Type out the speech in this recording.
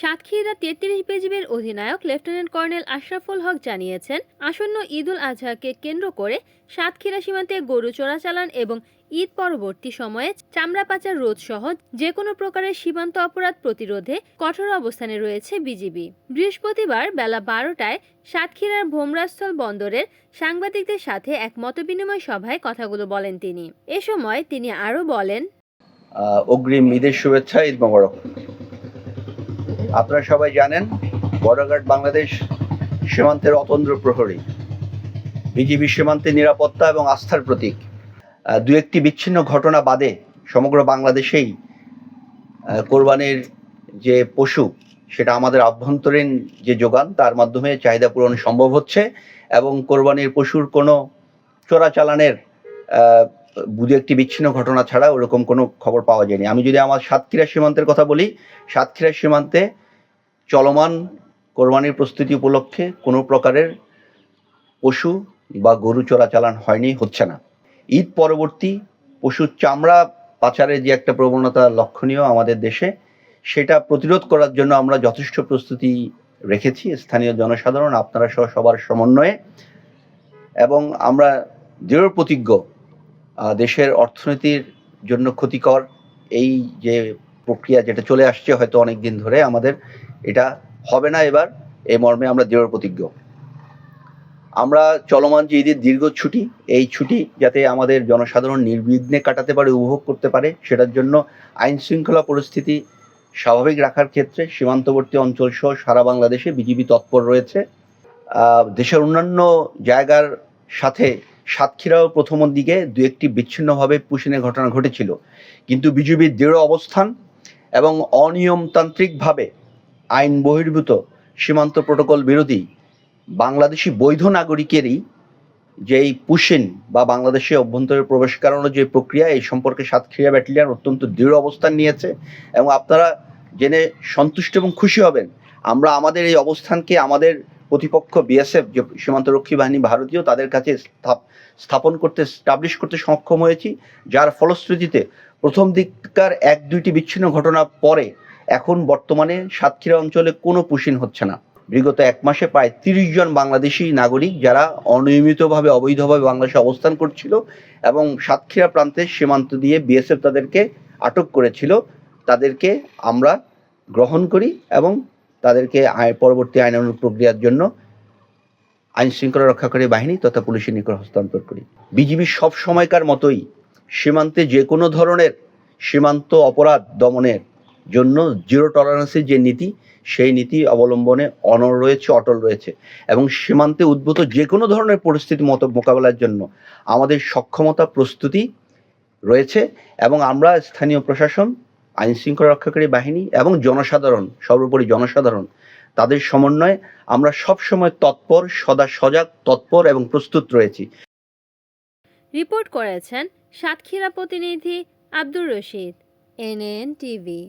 সাতক্ষীরা তেত্রিশ বিজিবির অধিনায়ক লেফটেন্যান্ট কর্নেল আশরাফুল হক জানিয়েছেন, আসন্ন ঈদ উল আজহাকে কেন্দ্র করে সাতক্ষীরা সীমান্তে গরু চোরাচালান এবং ঈদ পরবর্তী সময়ে চামড়া পাচার রোধ সহ যে কোনো প্রকারের সীমান্ত অপরাধ প্রতিরোধে কঠোর অবস্থানে রয়েছে বিজিবি। বৃহস্পতিবার বেলা বারোটায় সাতক্ষীরার ভোমরাস্থল বন্দরের সাংবাদিকদের সাথে এক মতবিনিময় সভায় কথাগুলো বলেন তিনি। এ সময় তিনি আরও বলেন অগ্রিম ঈদের শুভেচ্ছা, ঈদ মোবারক। আপনারা সবাই জানেন, বর্ডার গার্ড বাংলাদেশ সীমান্তের অতন্দ্র প্রহরী। বিজিবি সীমান্তের নিরাপত্তা এবং আস্থার প্রতীক। দু একটি বিচ্ছিন্ন ঘটনা বাদে সমগ্র বাংলাদেশেই কোরবানির যে পশু, সেটা আমাদের আভ্যন্তরীণ যে যোগান, তার মাধ্যমে চাহিদা পূরণ সম্ভব হচ্ছে এবং কোরবানির পশুর কোনো চোরাচালানের দু একটি বিচ্ছিন্ন ঘটনা ছাড়া ওরকম কোনো খবর পাওয়া যায়নি। আমি যদি আমার সাতক্ষীরা সীমান্তের কথা বলি, সাতক্ষীরা সীমান্তে চলমান কোরবানির প্রস্তুতি উপলক্ষে কোনো প্রকারের পশু বা গরু চোরাচালান হয়নি, হচ্ছে না। ঈদ পরবর্তী পশুর চামড়া পাচারের যে একটা প্রবণতা লক্ষণীয় আমাদের দেশে, সেটা প্রতিরোধ করার জন্য আমরা যথেষ্ট প্রস্তুতি রেখেছি, স্থানীয় জনসাধারণ, আপনারা সহ সবার সমন্বয়ে। এবং আমরা দৃঢ় প্রতিজ্ঞ দেশের অর্থনীতির জন্য ক্ষতিকর এই যে প্রক্রিয়া যেটা চলে আসছে হয়তো অনেক দিন ধরে, আমাদের এটা হবে না এবার এই মর্মে আমরা দৃঢ় প্রতিজ্ঞ। আমরা চলমান যে ঈদের দীর্ঘ ছুটি, এই ছুটি যাতে আমাদের জনসাধারণ নির্বিঘ্নে কাটাতে পারে, উপভোগ করতে পারে, সেটার জন্য আইন শৃঙ্খলা পরিস্থিতি স্বাভাবিক রাখার ক্ষেত্রে সীমান্তবর্তী অঞ্চল সহ সারা বাংলাদেশে বিজিবি তৎপর রয়েছে। দেশের অন্যান্য জায়গার সাথে সাতক্ষীরাও প্রথম দিকে দু একটি বিচ্ছিন্নভাবে পুশিনের ঘটনা ঘটেছিল। কিন্তু বিজেপির দৃঢ় অবস্থান এবং অনিয়মতান্ত্রিকভাবে আইন বহির্ভূত সীমান্ত প্রোটোকল বিরোধী বাংলাদেশি বৈধ নাগরিকেরই যেই পুশিন বা বাংলাদেশে অভ্যন্তরে প্রবেশ করানোর যে প্রক্রিয়া, এই সম্পর্কে সাতক্ষীরা ব্যাটালিয়ান অত্যন্ত দৃঢ় অবস্থান নিয়েছে এবং আপনারা জেনে সন্তুষ্ট এবং খুশি হবেন। আমরা আমাদের এই অবস্থানকে আমাদের প্রতিপক্ষ বিএসএফ যে সীমান্তরক্ষী বাহিনী ভারতীয়, তাদের কাছে স্থাপন করতে স্টাবলিশ করতে সক্ষম হয়েছি, যার ফলশ্রুতিতে প্রথম দিককার এক দুইটি বিচ্ছিন্ন ঘটনা পরে এখন বর্তমানে সাতক্ষীরা অঞ্চলে কোনো পুশিন হচ্ছে না। বিগত এক মাসে প্রায় তিরিশ জন বাংলাদেশি নাগরিক যারা অনিয়মিতভাবে, অবৈধভাবে বাংলাদেশে অবস্থান করছিল এবং সাতক্ষীরা প্রান্তের সীমান্ত দিয়ে বিএসএফ তাদেরকে আটক করেছিল, তাদেরকে আমরা গ্রহণ করি এবং তাদেরকে পরবর্তী আইনানুগ প্রক্রিয়ার জন্য আইন শৃঙ্খলা রক্ষাকারী বাহিনী তথা পুলিশের নিকট হস্তান্তর করি। বিজিবি সব সময়কার মতোই সীমান্তে যে কোনো ধরনের সীমান্ত অপরাধ দমনের জন্য জিরো টলারেন্সের যে নীতি, সেই নীতি অবলম্বনে অনর রয়েছে, অটল রয়েছে এবং সীমান্তে উদ্ভূত যে কোনো ধরনের পরিস্থিতি মতো মোকাবেলার জন্য আমাদের সক্ষমতা প্রস্তুতি রয়েছে এবং আমরা স্থানীয় প্রশাসন আইন শৃঙ্খলা রক্ষাকারী বাহিনী এবং জনসাধারণ, সর্বোপরি জনসাধারণ, তাদের সমন্বয়ে আমরা সবসময় তৎপর, সদা সজাগ, তৎপর এবং প্রস্তুত রয়েছি। রিপোর্ট করেছেন সাতক্ষীরা প্রতিনিধি আব্দুর রশিদ, এনএন টিভি।